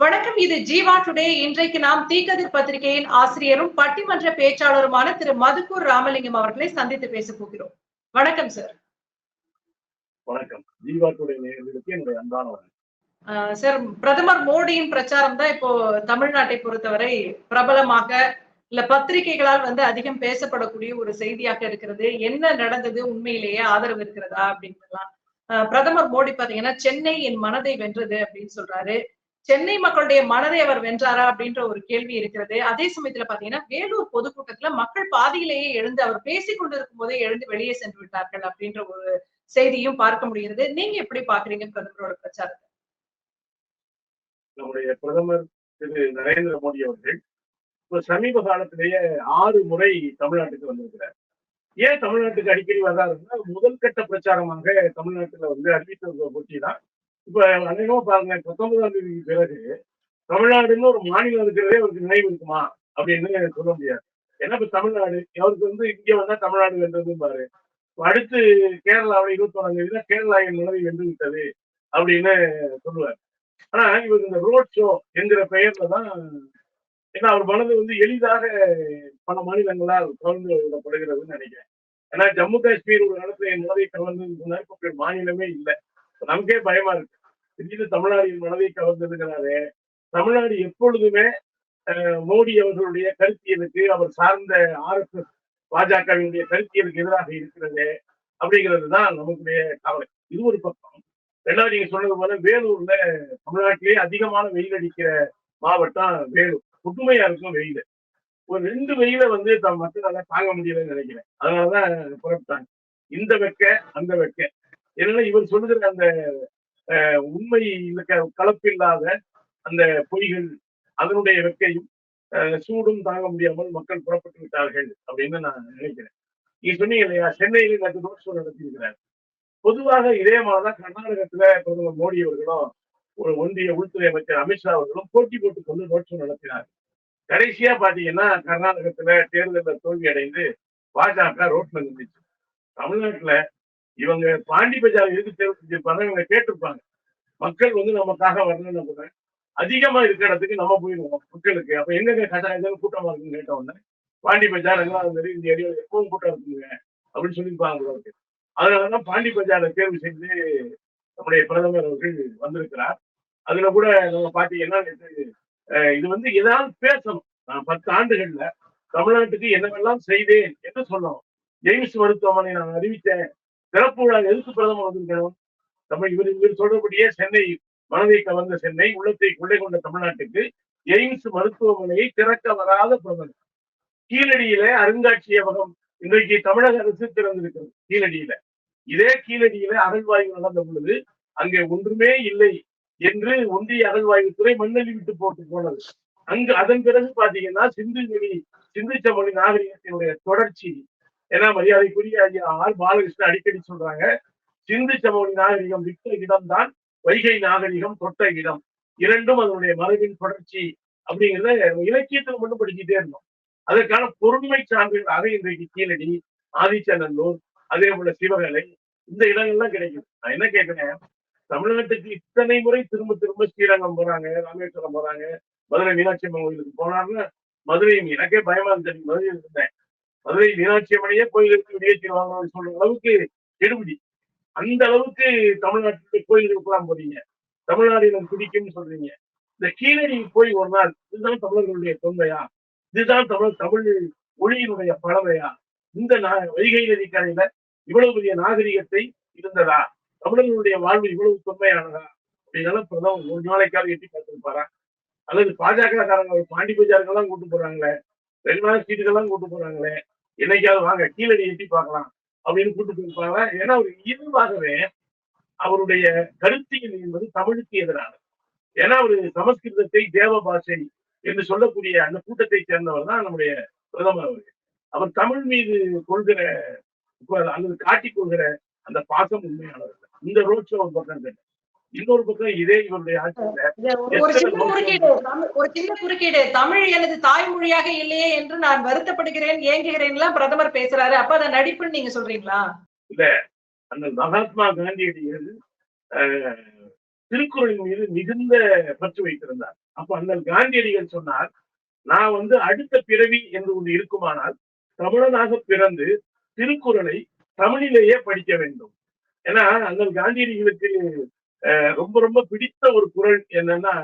வணக்கம் இது ஜீவா டுடே. இன்றைக்கு நாம் தீக்கதிர் பத்திரிகையின் ஆசிரியரும் பட்டிமன்ற பேச்சாளருமான திரு மதுக்கூர் ராமலிங்கம் அவர்களை சந்தித்து பேச போகிறோம். வணக்கம் சார் வணக்கம். ஜீவாட்டுடைய நேயர்களுக்கு என்னுடைய அன்பான சார் பிரதமர் மோடியின் பிரச்சாரம் தான் இப்போ தமிழ்நாட்டை பொறுத்தவரை பிரபலமாக இல்ல பத்திரிகைகளால் வந்து அதிகம் பேசப்படக்கூடிய ஒரு செய்தியாக இருக்கிறது. என்ன நடந்தது? உண்மையிலேயே ஆதரவு இருக்கிறதா? அப்படின்லாம் அஹ் பிரதமர் மோடி பாத்தீங்கன்னா சென்னை என் மனதை வென்றது அப்படின்னு சொல்றாரு. சென்னை மக்களுடைய மனதை அவர் வென்றாரா அப்படின்ற ஒரு கேள்வி இருக்கிறது. அதே சமயத்துல பாத்தீங்கன்னா வேலூர் பொதுக்கூட்டத்துல மக்கள் பாதியிலேயே எழுந்து அவர் பேசிக் கொண்டிருக்கும் போதே எழுந்து வெளியே சென்று விட்டார்கள் அப்படின்ற ஒரு செய்தியும் பார்க்க முடிகிறது. நீங்க எப்படி பாக்குறீங்க பிரதமரோட பிரச்சாரத்தை? நம்முடைய பிரதமர் திரு நரேந்திர மோடி அவர்கள் இப்ப சமீப காலத்திலேயே ஆறு முறை தமிழ்நாட்டுக்கு வந்திருக்கிறார். ஏன் தமிழ்நாட்டுக்கு அடிக்கடி வர்றாருன்னா முதல் கட்ட பிரச்சாரமாக தமிழ்நாட்டுல வந்து அறிவித்ததை பற்றி தான் இப்ப அநேகமா பாருங்க பத்தொன்பதாம் தேதிக்கு பிறகு தமிழ்நாடுன்னு ஒரு மாநிலம் இருக்கிறதே அவருக்கு நினைவு இருக்குமா? அப்படின்னு சொல்ல முடியாது. ஏன்னா இப்ப தமிழ்நாடு? அவருக்கு வந்து இங்க வந்தா தமிழ்நாடு வென்றது பாரு. அடுத்து கேரளாவில் இருபத்தி ஒன்றாம் தேதி கேரளா என் நிலவை வென்று விட்டது அப்படின்னு சொல்லுவார். ஆனா இவர் இந்த ரோட் ஷோ என்கிற பெயர்ல தான் ஏன்னா அவர் மனது வந்து எளிதாக பல மாநிலங்களால் கவர்ந்து விடப்படுகிறதுன்னு நினைக்கிறேன். ஏன்னா ஜம்மு காஷ்மீர் ஒரு இடத்துல என் நிலவை கவர்ந்து சொன்னா இப்ப மாநிலமே இல்லை. நமக்கே பயமா இருக்கு. திடீர்னு தமிழ்நாடு மனதை கவர்ந்ததுங்கிறாரு தமிழ்நாடு எப்பொழுதுமே மோடி அவர்களுடைய கருத்தியலுக்கு அவர் சார்ந்த ஆர்எஸ்எஸ் பாஜகவினுடைய கருத்தியலுக்கு எதிராக இருக்கிறது அப்படிங்கிறது தான் நமக்குடைய கவலை. இது ஒரு பக்கம். ரெண்டாவது நீங்க சொன்னது போல வேலூர்ல தமிழ்நாட்டிலேயே அதிகமான வெயில் அடிக்கிற மாவட்டம் வேலூர். புதுமையா இருக்கும் வெயில். ஒரு ரெண்டு வெயில வந்து தம் மக்களால தாங்க முடியலன்னு நினைக்கிறேன். அதனாலதான் புறப்பட்டாங்க. இந்த வெக்க அந்த வெக்க. ஏன்னா இவர் சொல்லுகிற அந்த உண்மை கலப்பில்லாத அந்த பொய்கள் அதனுடைய வெக்கையும் அஹ், சூடும் தாங்க முடியாமல் மக்கள் புறப்பட்டு விட்டார்கள் அப்படின்னு நான் நினைக்கிறேன். நீங்க சொன்னீங்க இல்லையா? சென்னையில நேற்று ரோட் ஷோ நடத்தியிருக்கிறார். பொதுவாக இதே மாதிரிதான் கர்நாடகத்துல பிரதமர் மோடி அவர்களும் ஒரு ஒன்றிய உள்துறை அமைச்சர் அமித்ஷா அவர்களும் போட்டி போட்டுக் கொண்டு ரோட் ஷோ நடத்தினார் கடைசியா பாத்தீங்கன்னா கர்நாடகத்துல தேர்தலில் தோல்வி அடைந்து பாஜக ரோட்ல நின்றுச்சு. தமிழ்நாட்டுல இவங்க பாண்டி பஜார் எதுக்கு தேர்வு செஞ்சிருப்பாங்க இவங்க கேட்டிருப்பாங்க. மக்கள் வந்து நமக்காக வரணும்னு கூட அதிகமா இருக்கிற இடத்துக்கு நம்ம போயிடுவோம் மக்களுக்கு. அப்ப எங்க கட்டாயம் கூட்டமா இருக்குன்னு கேட்ட உடனே பாண்டி பஜார் எல்லாம் இந்த ஏரியாவில் எப்பவும் கூட்டம் இருக்குங்க அப்படின்னு சொல்லியிருப்பாங்க போல அதனாலதான் பாண்டி பஜாரை தேர்வு செஞ்சு நம்முடைய பிரதமர் அவர்கள் வந்திருக்கிறார். அதுல கூட நம்ம பாட்டி என்னன்னு இது வந்து ஏதாவது பேசணும். நான் பத்து ஆண்டுகள்ல தமிழ்நாட்டுக்கு என்னவெல்லாம் செய்தேன் என்று சொன்னோம் எய்ம்ஸ் மருத்துவமனை நான் அறிவித்தேன். சிறப்பு விழா எதுக்கு பிரதமர் வந்திருக்கணும் தமிழ் இவர் இவர் சொல்றபடியே சென்னை மனதை கவர்ந்த சென்னை உள்ளத்தை கொள்ளை கொண்ட தமிழ்நாட்டுக்கு எய்ம்ஸ் மருத்துவமனையை திறக்க வராத பிரதமர். கீழடியில அருங்காட்சியகம் இன்றைக்கு தமிழக அரசு திறந்திருக்கிறது கீழடியில. இதே கீழடியில அகழ்வாய்வு நடந்த பொழுது அங்கே ஒன்றுமே இல்லை என்று ஒன்றிய அகழ்வாய்வுத்துறை மண்ணள்ளி விட்டு போட்டு போனது. அங்கு அதன் பிறகு பாத்தீங்கன்னா சிந்து மொழி சிந்து சமொழி நாகரிகத்தினுடைய தொடர்ச்சி ஏன்னா மரியாதைக்குரிய ஐயா ஆர் பாலகிருஷ்ணன் அடிக்கடி சொல்றாங்க சிந்து சமவெளி நாகரிகம் விட்ட இடம்தான் வைகை நாகரிகம் தொட்ட இடம். இரண்டும் அதனுடைய மரபின் தொடர்ச்சி அப்படிங்கிறத இலக்கியத்தில் மட்டும் படிச்சுட்டே இருந்தோம். அதற்கான பொருண்மை சான்றுகளாக இன்றைக்கு கீழடி ஆதிச்சநல்லூர் அதே போல சிவகலை இந்த இடங்கள்லாம் கிடைக்கும் நான் என்ன கேட்கிறேன் தமிழ்நாட்டுக்கு இத்தனை முறை திரும்ப திரும்ப ஸ்ரீரங்கம் போறாங்க ராமேஸ்வரம் போறாங்க மதுரை மீனாட்சி அம்மன் கோயிலுக்கு போனாருன்னா மதுரையும் எனக்கே பயமா இருந்துச்சு மதுரையில் இருந்தேன். மதுரை மீனாட்சி அம்மனையே கோயிலுக்கு வெளியேற்றிடுவாங்க சொல்ற அளவுக்கு கெடுபிடி. அந்த அளவுக்கு தமிழ்நாட்டுக்கு கோயிலுக்குலாம் போறீங்க. தமிழ்நாடு பிடிக்கும்னு சொல்றீங்க. இந்த கீழடி போய் ஒரு நாள் இதுதான் தமிழர்களுடைய தொன்மையா இதுதான் தமிழ் தமிழ் ஒளியினுடைய பழமையா இந்த நா- வைகை நதி கரையில இவ்வளவு பெரிய நாகரிகத்தை இருந்ததா? தமிழர்களுடைய வாழ்வு இவ்வளவு தொன்மையானதா? அப்படின்னால பிரதமர் ஒரு நாளைக்காக எட்டி பார்த்திருப்பாரா? அல்லது பாஜக காரங்க பாண்டி பஜாருக்கெல்லாம் கூட்டு போறாங்களே? ரெகுலர் சீட்டுக்கெல்லாம் கூட்டு போறாங்களே? என்னைக்காவது வாங்க கீழடி எட்டி பார்க்கலாம் அப்படின்னு கூட்டு போயிருப்பாங்க ஏன்னா ஒரு இயல்பாகவே அவருடைய கருத்தியல் என்பது தமிழுக்கு எதிரானது. ஏன்னா ஒரு சமஸ்கிருதத்தை தேவ பாஷை என்று சொல்லக்கூடிய அந்த கூட்டத்தை சேர்ந்தவர் தான் நம்முடைய பிரதமர் அவர்கள் அவர் தமிழ் மீது கொள்கிற அல்லது காட்டிக் கொள்கிற அந்த பாசம் உண்மையானவர் இந்த ரோட் ஷோ ஒரு பக்கம் இருக்கு. இன்னொரு பக்கம் இதே இவருடைய ஒரு- சின்ன குறுக்கீடு ஒரு சின்ன குறுக்கீடு. தமிழ் எனது தாய்மொழியாக இல்லையே என்று நான் வருத்தப்படுகிறேன் ஏங்குகிறேன்லாம் பிரதமர் பேசுறாரு. அப்ப அதை நடிப்புன்னு நீங்க சொல்றீங்களா? அந்த மகாத்மா காந்தியடிகள் அஹ், திருக்குறளின் மீது மிகுந்த பற்று வைத்திருந்தார். அப்ப அண்ணல் காந்தியடிகள் சொன்னார் நான் வந்து அடுத்த பிறவி என்று ஒன்று இருக்குமானால் தமிழனாக பிறந்து திருக்குறளை தமிழிலேயே படிக்க வேண்டும். ஏன்னா அண்ணல் காந்தியடிகளுக்கு ரொம்ப ரொம்ப பிடித்த ஒரு குறள் என்னன்னா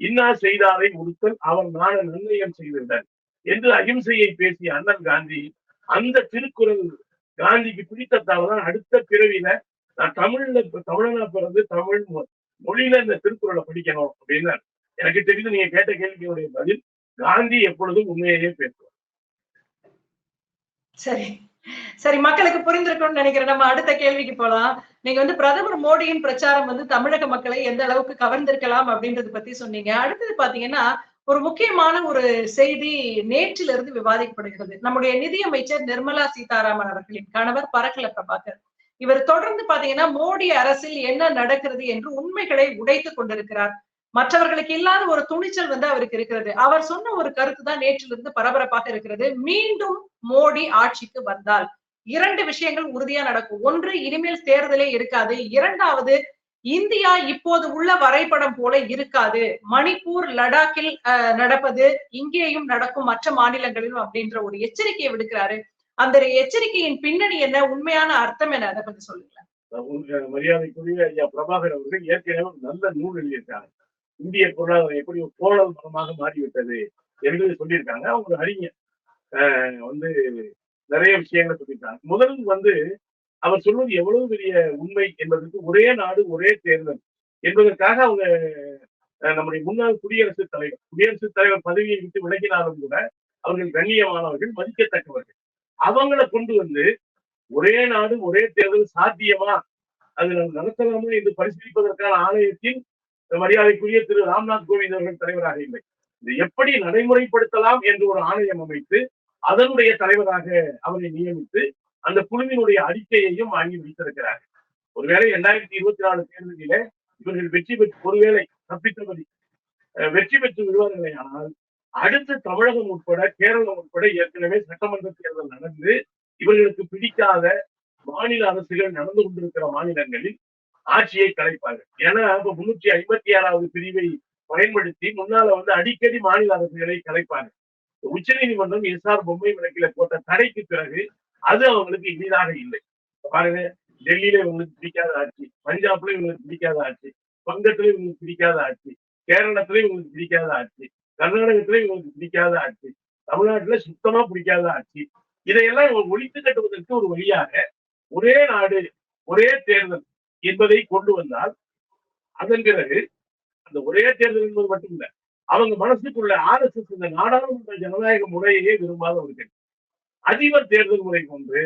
இன்னா செய்தாரை உடுத்தல் அவர் நாட நன்னயம் செய்திருந்தார் என்று அகிம்சையை பேசிய அண்ணன் காந்தி அந்த திருக்குறள் காந்திக்கு பிடித்த தான் அடுத்த பிறவியில நான் தமிழ்ல தமிழனா பிறந்து தமிழ் மொ- மொழியில இந்த திருக்குறளை படிக்கணும் அப்படின்னு எனக்கு தெரிந்து நீங்க கேட்ட கேள்வியுடைய பதில் காந்தி எப்பொழுதும் உண்மையையே பேசுவார். சரி. சரி மக்களுக்கு புரிந்திருக்கும்னு நினைக்கிறேன். நம்ம அடுத்த கேள்விக்கு போலாம். நீங்க வந்து பிரதமர் மோடியின் பிரச்சாரம் வந்து தமிழக மக்களை எந்த அளவுக்கு கவர்ந்திருக்கலாம் அப்படின்றத பத்தி சொன்னீங்க. அடுத்தது பாத்தீங்கன்னா ஒரு முக்கியமான ஒரு செய்தி நேற்றிலிருந்து விவாதிக்கப்படுகிறது. நம்முடைய நிதியமைச்சர் நிர்மலா சீதாராமன் அவர்களின் கணவர் பரக்கல பிரபாகர். இவர் தொடர்ந்து பாத்தீங்கன்னா மோடி அரசில் என்ன நடக்கிறது என்று உண்மைகளை உடைத்துக் கொண்டிருக்கிறார். மற்றவர்களுக்கு இல்லாத ஒரு துணிச்சல் வந்து அவருக்கு இருக்கிறது. அவர் சொன்ன ஒரு கருத்து தான் நேற்றிலிருந்து பரபரப்பாக இருக்கிறது. மீண்டும் மோடி ஆட்சிக்கு வந்தால் இரண்டு விஷயங்கள் உறுதியா நடக்கும். ஒன்று இனிமேல் தேர்தலே இருக்காது. இரண்டாவது இந்தியா இப்போது உள்ள வரைபடம் போல இருக்காது. மணிப்பூர் லடாக்கில் அஹ், நடப்பது இங்கேயும் நடக்கும் மற்ற மாநிலங்களிலும் அப்படின்ற ஒரு எச்சரிக்கையை விடுக்கிறாரு. அந்த எச்சரிக்கையின் பின்னணி என்ன? உண்மையான அர்த்தம் என்ன? அதை கொஞ்சம் சொல்லுங்களேன். மரியாதைக்குரிய ஐயா பிரபாகர் அவர்கள் ஏற்கனவே நல்ல நூல் எழுதியிருக்காங்க இந்திய பொருளாதாரம் எப்படி ஒரு கோளல் மரமாக மாறிவிட்டது என்று சொல்லியிருக்காங்க. அவங்க ஒரு அறிஞர் ஆஹ் வந்து நிறைய விஷயங்களை சொல்லியிருக்காங்க. முதல் வந்து அவர் சொல்வது எவ்வளவு பெரிய உண்மை என்பதற்கு ஒரே நாடு ஒரே தேர்தல் என்பதற்காக அவங்க அஹ், நம்முடைய முன்னாள் குடியரசுத் தலைவர் குடியரசுத் தலைவர் பதவியை விட்டு விலகினாலும் கூட அவர்கள் கண்ணியமானவர்கள் மதிக்கத்தக்கவர்கள். அவங்களை கொண்டு வந்து ஒரே நாடு ஒரே தேர்தல் சாத்தியமா? அது நாம் நடத்தலாமா? என்று பரிசீலிப்பதற்கான ஆணையத்தின் மரியாதைக்குரிய திரு ராம்நாத் கோவிந்த் அவர்கள் தலைவராக இல்லை. இது எப்படி நடைமுறைப்படுத்தலாம் என்று ஒரு ஆணையம் அமைத்து அதனுடைய தலைவராக அவரை நியமித்து அந்த குழுவினுடைய அறிக்கையையும் வாங்கி வைத்திருக்கிறார். ஒருவேளை இரண்டாயிரத்தி இருபத்தி நாலு தேர்தலிலே இவர்கள் வெற்றி பெற்று ஒருவேளை தப்பித்தபடி அஹ், வெற்றி பெற்று விடுவார்களே ஆனால் அடுத்து தமிழகம் உட்பட கேரளம் உட்பட ஏற்கனவே சட்டமன்ற தேர்தல் நடந்து இவர்களுக்கு பிடிக்காத மாநில அரசுகள் நடந்து கொண்டிருக்கிற மாநிலங்களில் ஆட்சியை கலைப்பார்கள் ஏன்னா இப்ப முன்னூற்றி ஐம்பத்தி ஆறாவது பிரிவை பயன்படுத்தி முன்னால வந்து அடிக்கடி மாநில அரசுகளை கலைப்பாங்க. உச்ச நீதிமன்றம் எஸ் ஆர் பொம்மை வழக்கில போட்ட தடைக்கு பிறகு அது அவங்களுக்கு இனிதாக இல்லை. பாருங்க டெல்லியில இவங்களுக்கு பிடிக்காத ஆட்சி பஞ்சாப்ல இவங்களுக்கு பிடிக்காத ஆட்சி பங்கத்துல இவங்களுக்கு பிடிக்காத ஆட்சி கேரளத்துல இவங்களுக்கு பிடிக்காத ஆட்சி கர்நாடகத்துல இவங்களுக்கு பிடிக்காத ஆட்சி தமிழ்நாட்டுல சுத்தமா பிடிக்காத ஆட்சி இதையெல்லாம் ஒழித்து கட்டுவதற்கு ஒரு வழியாக ஒரே நாடு ஒரே தேர்தல் என்பதை கொண்டு வந்தால் அதன் பிறகு அந்த ஒரே தேர்தல் என்பது மட்டும் இல்ல அவங்க மனசுக்குள்ள ஆர் எஸ் எஸ் இந்த நாடாளுமன்ற ஜனநாயக முறையையே விரும்பாதவர்கள் அதிபர் தேர்தல் முறை கொண்டு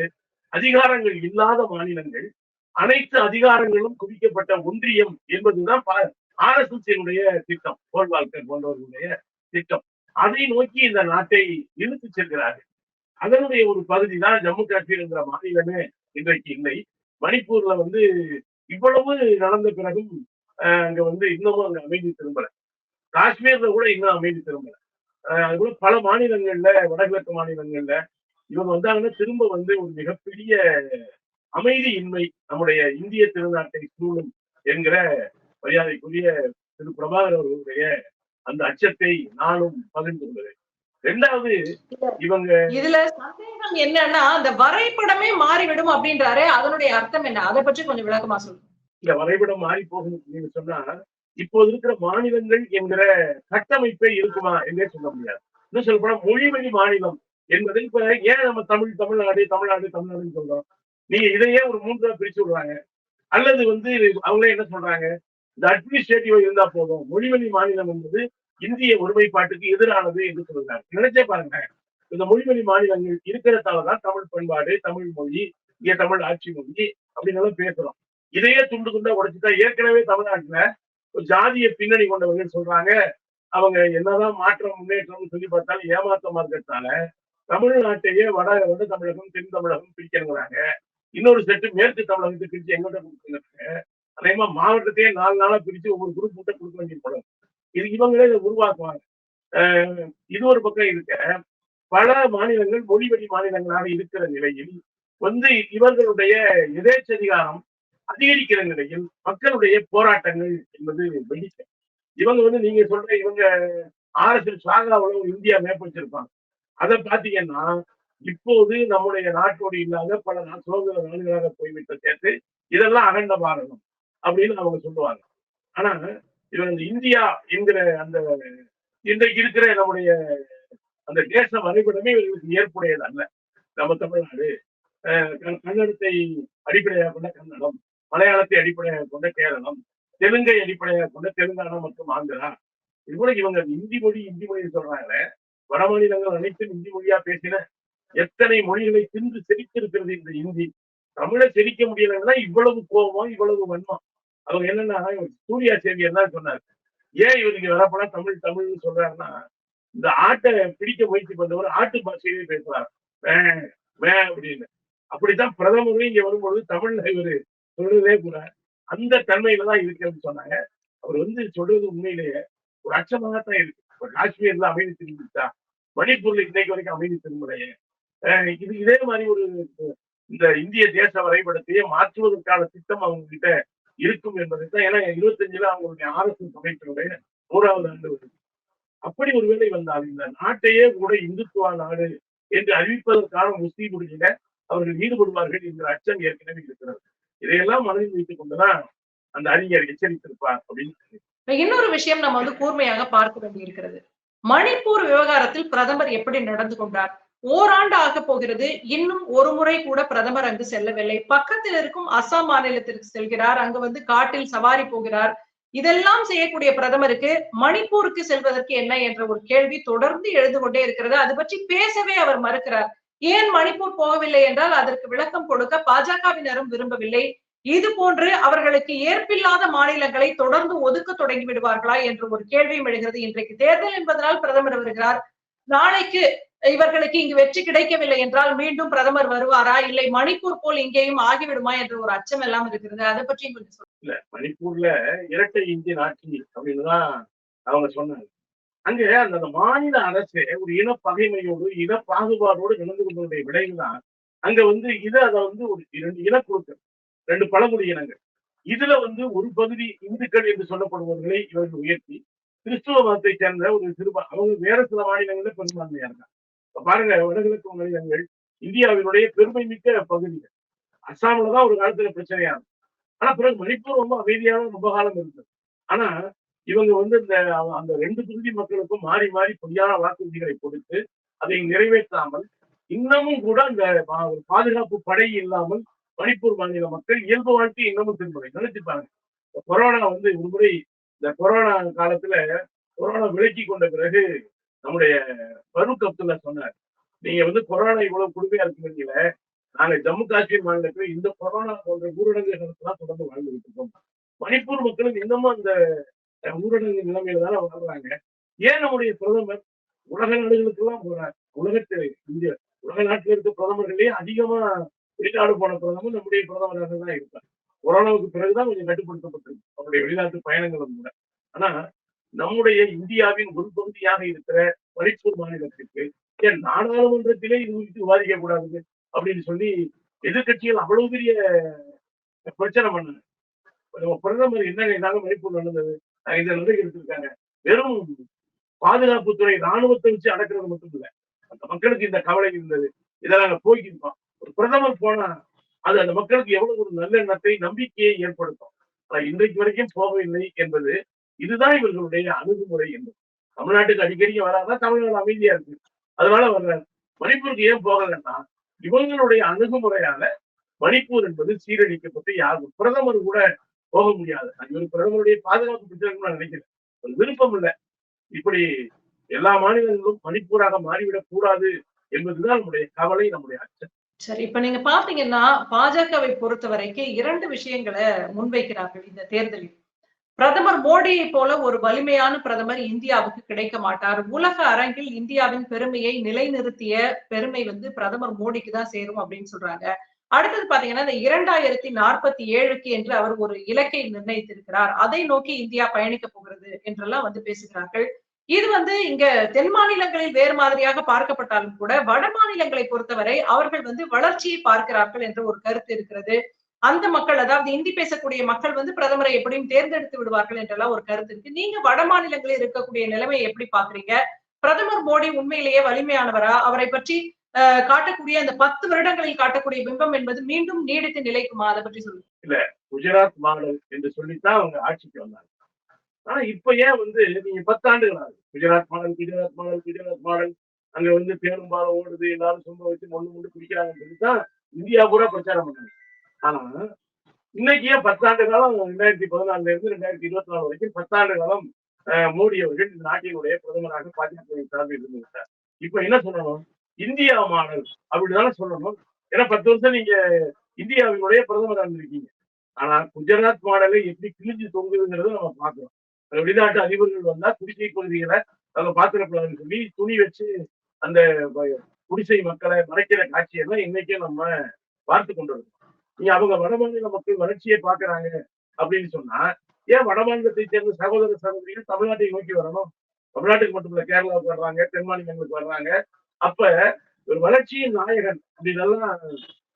அதிகாரங்கள் இல்லாத மாநிலங்கள் அனைத்து அதிகாரங்களும் குவிக்கப்பட்ட ஒன்றியம் என்பதுதான் ஆர் எஸ் எஸ் திட்டம் கோல்வால்கர் போன்றவர்களுடைய திட்டம். அதை நோக்கி இந்த நாட்டை இழுத்து செல்கிறார்கள். அதனுடைய ஒரு பகுதி தான் ஜம்மு காஷ்மீர் என்ற மாநிலமே இன்றைக்கு இல்லை. மணிப்பூர்ல வந்து இவ்வளவு நடந்த பிறகும் அங்க வந்து இன்னமும் அங்க அமைதி திரும்பல. காஷ்மீர்ல கூட இன்னும் அமைதி திரும்பல. அது கூட பல மாநிலங்கள்ல வடகிழக்கு மாநிலங்கள்ல இவங்க வந்தாங்கன்னா திரும்ப வந்து ஒரு மிகப்பெரிய அமைதியின்மை நம்முடைய இந்திய திருநாட்டை சூழும் என்கிற மரியாதைக்குரிய திரு பிரபாகர் அவர்களுடைய அந்த அச்சத்தை நானும் பகிர்ந்து கொள்கிறேன். ரெண்டாவது இவங்க இதுல சந்தேகம் என்னன்னா அந்த வரைபடமே மாறிவிடும் அப்படின்றாரு. அதனுடைய அர்த்தம் என்ன? அதை பற்றி கொஞ்சம் விளக்கமா சொல்லுங்க. இந்த வரைபடம் மாறி போகும் நீங்க சொன்னா இப்போது இருக்கிற மாநிலங்கள் என்கிற கட்டமைப்பே இருக்குமா என்றே சொல்ல முடியாது. இன்னும் சொல்ல போனா மொழிவழி மாநிலம் என்பது இப்ப ஏன் நம்ம தமிழ் தமிழ்நாடு தமிழ்நாடு தமிழ்நாடுன்னு சொல்றோம்? நீங்க இதையே ஒரு மூன்றா பிரிச்சு விடுறாங்க. அல்லது வந்து அவங்களே என்ன சொல்றாங்க? இந்த அட்மினிஸ்ட்ரேட்டிவ் இருந்தா போதும். மொழிவழி மாநிலம் என்பது இந்திய ஒருமைப்பாட்டுக்கு எதிரானது என்று சொல்கிறார் நினைச்சே பாருங்க இந்த மொழிவழி மாநிலங்கள் இருக்கிறதாலதான் தமிழ் பண்பாடு தமிழ் மொழி இங்க தமிழ் ஆட்சி மொழி அப்படின்னு பேசுறோம். இதையே துண்டு துண்டா உடைச்சுட்டா ஏற்கனவே தமிழ்நாட்டுல ஒரு ஜாதிய பின்னணி கொண்டவர்கள் சொல்றாங்க. அவங்க என்னதான் மாற்றம் முன்னேற்றம் சொல்லி பார்த்தாலும் ஏமாற்றமா இருக்கிறதுனால தமிழ்நாட்டையே வட வட தமிழகம் தென் தமிழகம் பிரிக்கிறாங்க இன்னொரு செட்டு மேற்கு தமிழகத்தை பிரிச்சு எங்கிட்ட கொடுக்குறாங்க. அதே மாதிரி மாவட்டத்தையே நாலு நாளா பிரிச்சு ஒவ்வொரு குரூப் மட்டும் கொடுக்க வேண்டிய படம் இது இவங்களே இதை உருவாக்குவாங்க. அஹ் இது ஒரு பக்கம் இருக்க. பல மாநிலங்கள் மொழிவெளி மாநிலங்களாக இருக்கிற நிலையில் வந்து இவர்களுடைய எதேச்சதிகாரம் அதிகரிக்கிற நிலையில் மக்களுடைய போராட்டங்கள் என்பது வெடிக்கும் இவங்க வந்து நீங்க சொல்ற இவங்க ஆர்எஸ்எஸ் சாகாவில் இந்தியா மேப் அதை பாத்தீங்கன்னா இப்போது நம்முடைய நாட்டோடு இல்லாத பல சுதந்திர நாடுகளாக போய்விட்ட சேர்த்து இதெல்லாம் அகண்ட பாரதம் அப்படின்னு அவங்க சொல்லுவாங்க. ஆனா இவங்க இந்தியா என்கிற அந்த இன்றைக்கு இருக்கிற நம்முடைய அந்த தேச வரைபடமே இவர்களுக்கு ஏற்புடையது அல்ல. நம்ம தமிழ்நாடு கன்னடத்தை அடிப்படையாக கொண்ட கன்னடம் மலையாளத்தை அடிப்படையாக கொண்ட கேரளம் தெலுங்கை அடிப்படையாக கொண்ட தெலுங்கானா மற்றும் ஆந்திரா. இது கூட இவங்க இந்தி மொழி இந்தி மொழி சொல்றாங்க வட மாநிலங்கள் அனைத்தும் இந்தி மொழியா பேசின எத்தனை மொழிகளை தின்று செழித்திருக்கிறது இந்த இந்தி. தமிழை செழிக்க முடியலன்னா இவ்வளவு கோபம் இவ்வளவு வன்மம். அவங்க என்னன்னா இவர் சூர்யா சேவியர் தான் சொன்னார் ஏன் இவருக்கு வரப்போனா தமிழ் தமிழ்னு சொல்றாருன்னா இந்த ஆட்டை பிடிக்க முயற்சி பண்றவர் ஆட்டு பாஷையிலே பேசுவார். வே வே அப்படின்னு. அப்படித்தான் பிரதமரும் இங்க வரும்பொழுது தமிழ்ல இவர் சொல்றதே கூட அந்த தன்மையில தான் இருக்குன்னு சொன்னாங்க. அவர் வந்து சொல்றது உண்மையிலேயே ஒரு அச்சமாகத்தான் இருக்கு. இப்ப காஷ்மீர்ல அமைதி திரும்பிச்சா மணிப்பூர்ல இன்னைக்கு வரைக்கும் அமைதி திரும்பலையே. இது இதே மாதிரி ஒரு இந்த இந்திய தேச வரைபடத்தையே மாற்றுவதற்கான திட்டம் அவங்க கிட்ட இருக்கும் என்பதை தான். ஏன்னா இருபத்தஞ்சுல அவங்களுடைய ஆர்எஸ்எஸ் அமைப்பினுடைய நூறாவது ஆண்டு வருது. அப்படி ஒருவேளை வந்தால் இந்த நாட்டையே கூட இந்துத்துவ நாடு என்று அறிவிப்பதற்கான முஸ்லீமுடியில அவர்கள் ஈடுபடுவார்கள் என்கிற அச்சம் ஏற்கனவே இருக்கிறது. இதையெல்லாம் மனதில் வைத்துக் கொண்டுதான் அந்த அறிஞர் எச்சரித்திருப்பார் அப்படின்னு இன்னொரு விஷயம் நம்ம வந்து கூர்மையாக பார்க்க வேண்டியிருக்கிறது. மணிப்பூர் விவகாரத்தில் பிரதமர் எப்படி நடந்து கொண்டார்? ஓராண்டு ஆக போகிறது. இன்னும் ஒரு முறை கூட பிரதமர் அங்கு செல்லவில்லை. பக்கத்தில் இருக்கும் அசாம் மாநிலத்திற்கு செல்கிறார். அங்கு வந்து காட்டில் சவாரி போகிறார். இதெல்லாம் செய்யக்கூடிய பிரதமருக்கு மணிப்பூருக்கு செல்வதற்கு என்ன என்ற ஒரு கேள்வி தொடர்ந்து எழுந்து கொண்டே இருக்கிறது. அது பற்றி பேசவே அவர் மறுக்கிறார். ஏன் மணிப்பூர் போகவில்லை என்றால் அதற்கு விளக்கம் கொடுக்க பாஜகவினரும் விரும்பவில்லை. இது போன்று அவர்களுக்கு ஏற்பில்லாத மாநிலங்களை தொடர்ந்து ஒதுக்க தொடங்கி விடுவார்களா என்ற ஒரு கேள்வியும் எழுகிறது. இன்றைக்கு தேர்தல் என்பதனால் பிரதமர் வருகிறார். நாளைக்கு இவர்களுக்கு இங்கு வெற்றி கிடைக்கவில்லை என்றால் மீண்டும் பிரதமர் வருவாரா? இல்லை மணிப்பூர் போல் இங்கேயும் ஆகிவிடுமா என்ற ஒரு அச்சம் எல்லாம் இருக்கிறது. அதை பற்றியும் கொஞ்சம் சொல்லுங்க. இல்ல மணிப்பூர்ல இரட்டை இந்திய ஆட்சி அப்படின்னு தான் அவங்க சொன்னாங்க. அங்க அந்த மாநில அரசு ஒரு இன பகைமையோடு இன பாகுபாடோடு நடந்து கொண்டதுடைய விளைவு தான் அங்க வந்து இதை அதை வந்து ஒரு இரண்டு இனக்குழுக்கள் ரெண்டு பழங்குடி இனங்கள். இதுல வந்து ஒரு பகுதி இந்துக்கள் என்று சொல்லப்படுபவர்களை இவர்கள் உயர்த்தி கிறிஸ்துவ மதத்தை சேர்ந்த ஒரு சிறுபா அவங்க வேற சில மாநிலங்களில் பெரும்பான்மையா இருக்காங்க. இப்ப பாருங்க வடகிழக்கு மாநிலங்கள் இந்தியாவினுடைய பெருமை மிக்க பகுதிகள். அஸ்ஸாம்ல தான் ஒரு காலத்துல பிரச்சனையா இருக்கும் ஆனா பிறகு மணிப்பூர் ரொம்ப அமைதியான ரொம்ப காலம் இருந்தது. ஆனா இவங்க வந்து இந்த அந்த ரெண்டு பகுதி மக்களுக்கும் மாறி மாறி பொய்யான வாக்குறுதிகளை கொடுத்து அதை நிறைவேற்றாமல் இன்னமும் கூட அந்த பா- ஒரு பாதுகாப்பு படை இல்லாமல் மணிப்பூர் மாநில மக்கள் இயல்பு வாழ்க்கை இன்னமும் திரும்ப நினைச்சு பாருங்க. கொரோனா வந்து ஒரு முறை இந்த கொரோனா காலத்துல கொரோனா விலக்கி கொண்ட பிறகு நம்முடைய பருக் அப்துல்லா சொன்னார் நீங்க வந்து கொரோனா இவ்வளவு கொடுமையா இருக்கிறீங்கள நாங்க ஜம்மு காஷ்மீர் மாநிலத்தில் இந்த கொரோனா போன்ற ஊரடங்கு காலத்துல தொடர்ந்து வாழ்ந்துகிட்டு இருக்கோம். மணிப்பூர் மக்களும் இன்னமும் அந்த ஊரடங்கு நிலைமையில தானே வாழ்றாங்க. ஏன் நம்முடைய பிரதமர் உலக நாடுகளுக்கெல்லாம் போறார்? உலகத்தில் இந்திய உலக நாட்டில் இருக்க பிரதமர்களே அதிகமா வெளிநாடு போன பிரதமர் நம்முடைய பிரதமராக தான் இருப்பார். கொரோனாவுக்கு பிறகுதான் கொஞ்சம் கட்டுப்படுத்தப்பட்டிருக்கு. அவருடைய வெளிநாட்டு பயணங்களும் கூட. ஆனா நம்முடைய இந்தியாவின் ஒரு பகுதியாக இருக்கிற மணிப்பூர் மாநிலத்திற்கு ஏன் நாடாளுமன்றத்திலே இது குறித்து விவாதிக்க கூடாது அப்படின்னு சொல்லி எதிர்கட்சிகள் அவ்வளவு பெரிய பிரச்சனை பண்ணாங்க நம்ம பிரதமர் என்ன நினைத்தாலும் மணிப்பூர் நடந்தது? இந்த நடவடிக்கை எடுத்திருக்காங்க வெறும் பாதுகாப்புத்துறை ராணுவத்தை வச்சு அடக்குறது மட்டும் இல்லை. அந்த மக்களுக்கு இந்த கவலை இருந்தது. இதை நாங்க போய்க்கிருக்கோம். ஒரு பிரதமர் போனா அது அந்த மக்களுக்கு எவ்வளவு ஒரு நல்லெண்ணத்தை நம்பிக்கையை ஏற்படுத்தும். ஆனா இன்றைக்கு வரைக்கும் போகவில்லை என்பது இதுதான் இவர்களுடைய அணுகுமுறை என்பது. தமிழ்நாட்டுக்கு அடிக்கடி வராதான் தமிழ்நாடு அமைதியா இருக்கு. அதனால வர்றாரு மணிப்பூருக்கு ஏன் போகலன்னா இவங்களுடைய அணுகுமுறையால மணிப்பூர் என்பது சீரழிக்கப்பட்டு யாரும் பிரதமர் கூட போக முடியாது. அது ஒரு பிரதமருடைய பாதுகாப்பு பிரச்சனை நான் நினைக்கிறேன். ஒரு விருப்பம் இல்லை. இப்படி எல்லா மாநிலங்களும் மணிப்பூராக மாறிவிடக் கூடாது என்பதுதான் நம்முடைய கவலை நம்முடைய அச்சம். சரி இப்ப நீங்க பாத்தீங்கன்னா பாஜகவை பொறுத்த வரைக்கும் இரண்டு விஷயங்களை முன்வைக்கிறார்கள் இந்த தேர்தலில். பிரதமர் மோடியை போல ஒரு வலிமையான பிரதமர் இந்தியாவுக்கு கிடைக்க மாட்டார். உலக அரங்கில் இந்தியாவின் பெருமையை நிலைநிறுத்திய பெருமை வந்து பிரதமர் மோடிக்கு தான் சேரும் அப்படின்னு சொல்றாங்க. அடுத்தது பாத்தீங்கன்னா இந்த இரண்டாயிரத்தி நாற்பத்தி ஏழுக்கு என்று அவர் ஒரு இலக்கை நிர்ணயித்திருக்கிறார். அதை நோக்கி இந்தியா பயணிக்க போகிறது என்றெல்லாம் வந்து பேசுகிறார்கள். இது வந்து இங்க தென் மாநிலங்களில் வேறு மாதிரியாக பார்க்கப்பட்டாலும் கூட வட மாநிலங்களை பொறுத்தவரை அவர்கள் வந்து வளர்ச்சியை பார்க்கிறார்கள் என்ற ஒரு கருத்து இருக்கிறது. அந்த மக்கள் அதாவது இந்தி பேசக்கூடிய மக்கள் வந்து பிரதமரை எப்படியும் தேர்ந்தெடுத்து விடுவார்கள் என்றெல்லாம் ஒரு கருத்து இருக்கு. நீங்க வட மாநிலங்களில் இருக்கக்கூடிய நிலைமையை எப்படி பாக்குறீங்க பிரதமர் மோடி உண்மையிலேயே வலிமையானவரா? அவரை பற்றி அஹ், காட்டக்கூடிய அந்த பத்து வருடங்களில் காட்டக்கூடிய பிம்பம் என்பது மீண்டும் நீடித்து நிலைக்குமா? அதை பற்றி சொல்லுங்க. குஜராத் மாடல் என்று சொல்லித்தான் அவங்க ஆட்சிக்கு வந்தாங்க. ஆனா இப்ப ஏன் வந்து நீங்க பத்தாண்டுகள் ஆகுது. Gujarat model Gujarat model Gujarat model. அங்க வந்து பெரும்பாலும் ஓடுது எல்லாரும் சொம்ப வச்சு மொண்டு மொண்டு குடிக்கிறாங்கன்னு தான் இந்தியா பூரா பிரச்சாரம் பண்ணாங்க ஆனா இன்னைக்கு ஏன் பத்தாண்டு காலம் ரெண்டாயிரத்தி பதினாலுல இருந்து ரெண்டாயிரத்தி இருபத்தி நாலு வரைக்கும் பத்தாண்டு காலம் மோடி அவர்கள் இந்த நாட்டினுடைய பிரதமராக பாஜக சார்பில் இருந்துவிட்டார் இப்ப என்ன சொல்லணும்? இந்தியா மாடல் அப்படிதானே சொல்லணும்? ஏன்னா பத்து வருஷம் நீங்க இந்தியாவினுடைய பிரதமராக இருந்திருக்கீங்க. ஆனா குஜராத் மாடலை எப்படி கிழிஞ்சு தொங்குதுங்கிறத நம்ம பாக்குறோம் வெளிநாட்டு அதிபர்கள் வந்தா குடிசை பகுதிகளை நாங்க பார்த்துடக்கூடாதுன்னு சொல்லி துணி வச்சு அந்த குடிசை மக்களை மறைக்கிற காட்சியெல்லாம் இன்னைக்கே நம்ம பார்த்து கொண்டு இருக்கோம் நீங்க அவங்க வடமாநில மக்கள் வளர்ச்சியை பாக்குறாங்க அப்படின்னு சொன்னா ஏன் வடமாநிலத்தை சேர்ந்த சகோதர சகோதரிகள் தமிழ்நாட்டை நோக்கி வரணும்? தமிழ்நாட்டுக்கு மட்டும் இல்ல கேரளாவுக்கு வர்றாங்க தென் மாநிலங்களுக்கு வர்றாங்க. அப்ப ஒரு வளர்ச்சியின் நாயகன் அப்படின்னெல்லாம்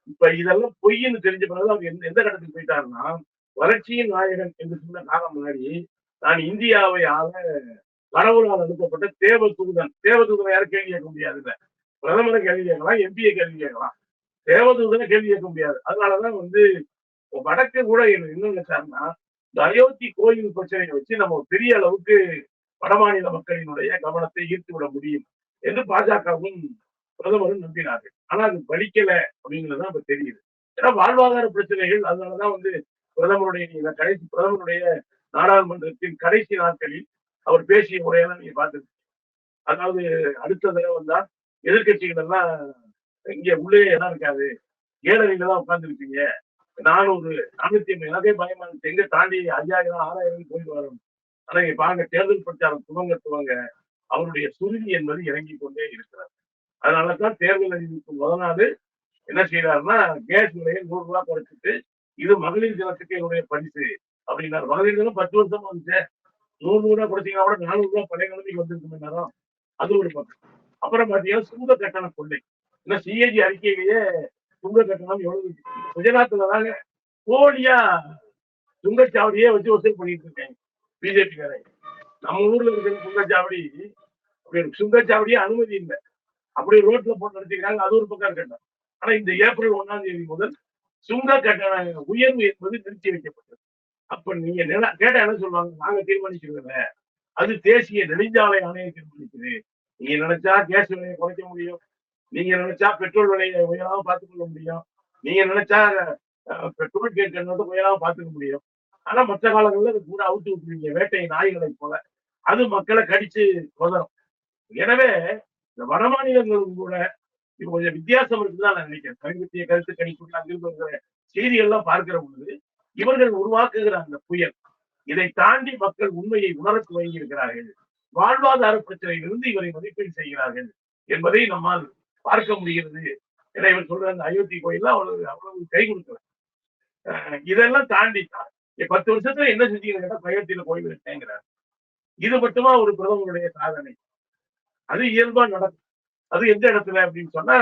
இப்ப இதெல்லாம் பொய்ன்னு தெரிஞ்ச பிறகு அவர் எந்த எந்த கட்டத்துக்கு போயிட்டாருன்னா வளர்ச்சியின் நாயகன் என்று சொன்ன காலம் முன்னாடி நான் இந்தியாவை ஆள கடவுளால் அனுப்பப்பட்ட தேவ தூதன். தேவ தூதனை யாரும் கேள்வி கேட்க முடியாது இல்ல. பிரதமரை கேள்வி கேட்கலாம் எம்பியை கேள்வி கேட்கலாம். தேவதூதனை கேள்வி கேட்க முடியாது. அதனாலதான் வந்து வடக்கு கூட என்ன என்ன நினைச்சாருன்னா இந்த அயோத்தி கோயில் பிரச்சனையை வச்சு நம்ம பெரிய அளவுக்கு வடமாநில மக்களினுடைய கவனத்தை ஈர்த்து விட முடியும் என்று பாஜகவும் பிரதமரும் நம்பினார்கள். ஆனா அது பலிக்கல அப்படிங்கிறது இப்ப தெரியுது. ஏன்னா வாழ்வாதார பிரச்சனைகள் அதனாலதான் வந்து பிரதமருடைய கடைசி பிரதமருடைய நாடாளுமன்றத்தின் கடைசி நாட்களில் அவர் பேசிய முறையெல்லாம் நீங்க பார்த்துருக்கீங்க அதாவது அடுத்த தடவை வந்தா எதிர்கட்சிகள் எல்லாம் இங்க உள்ளே எல்லாம் இருக்காது. ஏழரையில தான் உட்கார்ந்துருப்பீங்க. நானூறு நானூத்தி ஐம்பது எனக்கே பயமா இருந்துச்சு. எங்க தாண்டி ஐயாயிரம் ஆறாயிரம் போயிட்டு வரணும் ஆனா இங்க பாருங்க தேர்தல் பிரச்சாரம் துவங்க துவங்க அவருடைய சுருதி என்பது இறங்கி கொண்டே இருக்கிறார் அதனாலதான் தேர்தல் அறிவிப்பு முத நாள் என்ன செய்யறாருன்னா கேஸ் விலையை நூறு ரூபாய் குறைச்சிட்டு இது மகளிர் தினத்துக்கு என்னுடைய பரிசு. அப்படின்னாரு. மகளிர் பத்து வருஷம் வந்துச்சு நூறு ரூபாய் கொடுத்தீங்கன்னா கூட நானூறு ரூபாய் பழைய நிலைமைக்கு வந்திருக்கு நேரம் அது ஒரு பக்கம். அப்புறம் பாத்தீங்கன்னா சுங்க கட்டண கொள்ளை. ஏன்னா சிஏஜி அறிக்கையிலேயே சுங்க கட்டணம் எவ்வளவு? குஜராத்ல தாங்க கோடியா சுங்கச்சாவடியே வச்சு வசூல் பண்ணிட்டு இருக்காங்க பிஜேபி நம்ம ஊர்ல இருக்கிற சுங்கச்சாவடி சுங்கச்சாவடியே அனுமதி இல்லை. அப்படி ரோட்ல போட்டு நடத்திக்கிறாங்க அது ஒரு பக்கம் இருக்கட்டும். ஆனா இந்த ஏப்ரல் ஒன்னாம் தேதி முதல் சுங்க கட்டண உயர்வு என்பது நிறுத்தி வைக்கப்பட்டது. அப்ப நீங்க கேட்டா என்ன சொல்லுவாங்க? நாங்க தீர்மானிக்கிறதில்ல அது தேசிய நெடுஞ்சாலை ஆணையம் தீர்மானிக்குது. நீங்க நினைச்சா கேஸ் விலையை குறைக்க முடியும். நீங்க நினைச்சா பெட்ரோல் விலையை உயராம பார்த்துக் கொள்ள முடியும். நீங்க நினைச்சா பெட்ரோல் கேட் கட்டணத்தை உயராம பார்த்துக்க முடியும். ஆனா மற்ற காலங்கள்ல அது கூட அவுட்டு விட்டுருவீங்க வேட்டை நாய்களை போல. அது மக்களை கடிச்சு உதறும் எனவே இந்த வட மாநிலங்களும் கூட இப்போ கொஞ்சம் வித்தியாசம் இருக்குதான் நான் நினைக்கிறேன். சமீபத்திய கருத்து கணிப்புகள் அங்கிருந்து செய்திகள்லாம் பார்க்கிற பொழுது இவர்கள் உருவாக்குகிற அந்த புயல் இதை தாண்டி மக்கள் உண்மையை உணரத் துவங்கி இருக்கிறார்கள் வாழ்வாதார பிரச்சனையிலிருந்து இவரை மதிப்பீடு செய்கிறார்கள் என்பதை நம்மால் பார்க்க முடிகிறது. ஏன்னா இவர் சொல்ற அந்த அயோத்தி கோயில் அவ்வளவு அவ்வளவு கை கொடுக்கல. இதெல்லாம் தாண்டி தான் பத்து வருஷத்துல என்ன செஞ்சீங்க கேட்டா அயோத்தியில கோயில் இருக்கேங்கிறார் இது மட்டுமா ஒரு பிரதமருடைய சாதனை? அது இயல்பா நடக்கும். அது எந்த இடத்துல அப்படின்னு சொன்னா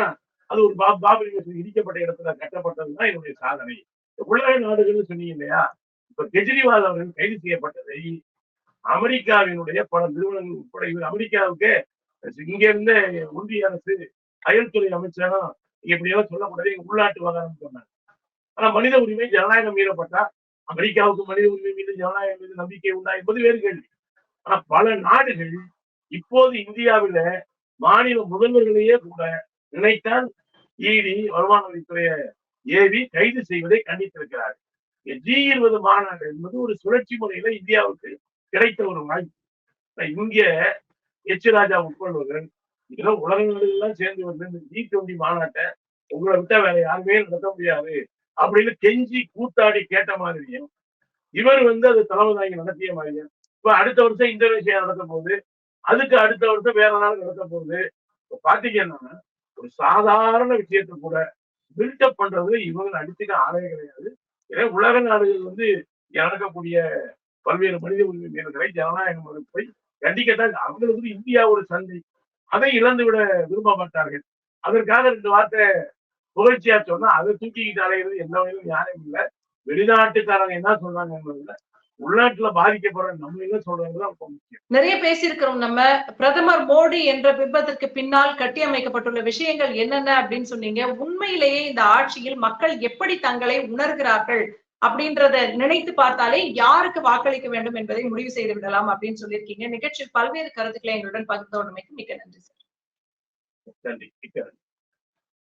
அது ஒரு பா பாபரி இடிக்கப்பட்ட இடத்துல கட்டப்பட்டதுதான் என்னுடைய சாதனை. உலக நாடுகள்னு சொன்னீங்க இல்லையா? இப்ப கெஜ்ரிவால் அவர்கள் கைது செய்யப்பட்டதை அமெரிக்காவினுடைய பல நிறுவனங்கள் உட்பட இவர் அமெரிக்காவுக்கு இங்க இருந்த ஒன்றிய அரசு அயல்துறை அமைச்சரும் எப்படியெல்லாம் சொல்லக்கூடாது உள்நாட்டு விவகாரம் சொன்னாங்க. ஆனா மனித உரிமை ஜனநாயகம் மீறப்பட்டா? அமெரிக்காவுக்கு மனித உரிமை மீது ஜனநாயகம் மீது நம்பிக்கை உண்டா என்பது வேறு கேள்வி. ஆனா பல நாடுகள் இப்போது இந்தியாவில மாநில முதல்வர்களையே கூட நினைத்தால் இடி வருமான வரித்துறையை ஏவி கைது செய்வதை கண்டித்திருக்கிறார். ஜி இருபது மாநாடு என்பது ஒரு சுழற்சி முறையில இந்தியாவுக்கு கிடைத்த ஒரு வாய்ப்பு. இங்க எச் ராஜா உட்கொள்வர்கள் இதெல்லாம் உலகங்களெல்லாம் சேர்ந்து வந்து இந்த ஜி டுவெண்டி மாநாட்டை உங்களை விட்டா வேற யாருமே நடத்த முடியாது அப்படின்னு கெஞ்சி கூத்தாடி கேட்ட மாதிரியும் இவர் வந்து அது தலைமை தாங்கி நடத்திய மாதிரியும் இப்ப அடுத்த வருஷம் இந்தோனேஷியா நடத்த போகுது அதுக்கு அடுத்த வருஷம் வேற நாள் நடத்த போகுது. இப்ப பாத்தீங்கன்னா ஒரு சாதாரண விஷயத்தை கூட பில்டப் பண்றது இவர்கள் அடிச்சுக்க ஆளே கிடையாது. ஏன்னா உலக நாடுகள் வந்து நடக்கக்கூடிய பல்வேறு மனித உரிமை மீறல்களை ஜனநாயக மறுப்பை கண்டிக்கத்தான் அவங்களுக்கு வந்து இந்தியா ஒரு சந்தை. அதை இழந்து விட விரும்ப மாட்டார்கள் அதற்காக ரெண்டு வார்த்தை புகழ்ச்சியா சொன்னா அதை தூக்கிக்கிட்டு அலைகிறது எந்த வகையிலும் யாரும் இல்லை. வெளிநாட்டுக்காரங்க என்ன சொன்னாங்க என்பதில்லை உள்நாட்டுல பாதிக்கப்படுற நம்ம என்ன சொல்றதுதான் முக்கியம். நிறைய பேசியிருக்கிறோம் நம்ம. பிரதமர் மோடி என்ற பிம்பத்திற்கு பின்னால் கட்டியமைக்கப்பட்டுள்ள விஷயங்கள் என்னென்ன அப்படின்னு சொன்னீங்க. உண்மையிலேயே இந்த ஆட்சியில் மக்கள் எப்படி தங்களை உணர்கிறார்கள் அப்படின்றத நினைத்து பார்த்தாலே யாருக்கு வாக்களிக்க வேண்டும் என்பதை முடிவு செய்து விடலாம் அப்படின்னு சொல்லியிருக்கீங்க. நிகழ்ச்சியில் பல்வேறு கருத்துக்களை எங்களுடன் பகிர்ந்து கொண்டமைக்கு மிக்க நன்றி சார். நன்றி மிக்க நன்றி.